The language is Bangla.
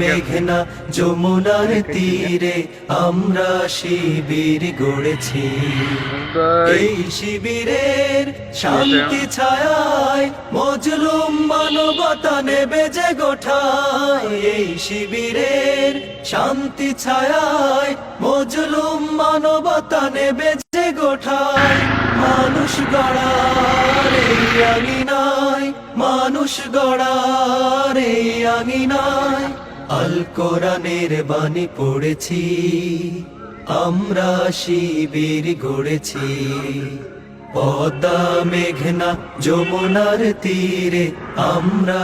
মেঘনা যমুনার তীরে আমরা শিবির গড়েছি। এই শিবিরের শান্তি ছায়ায় মজলুম মানবতা নেবে যে গোঠায়। এই শিবিরের শান্তি ছায়ায় মজলুম মানবতা নেবে যে গোঠায়। মানুষ গড়ার এই আঙিনায়, মানুষ গড়ার এই আঙিনায়। আল কোরআনের বাণী পড়েছি আমরা শিবির গড়েছি। পদ্মা মেঘনা যমুনার তীরে আমরা